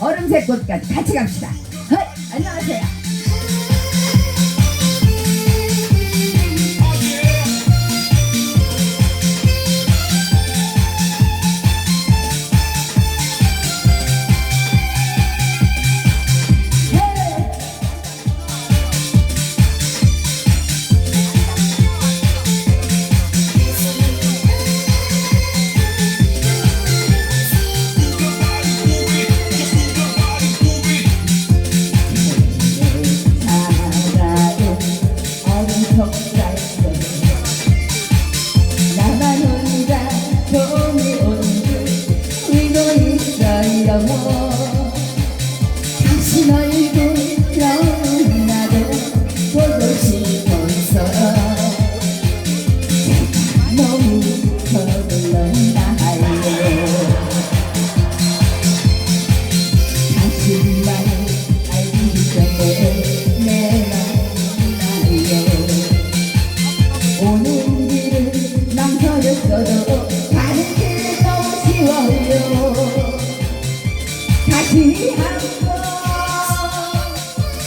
얼음색 꽃까지 같이 갑시다. 어? 안녕하세요. 让我 다시 한번.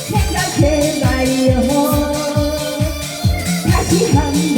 생각해봐요 다시 한번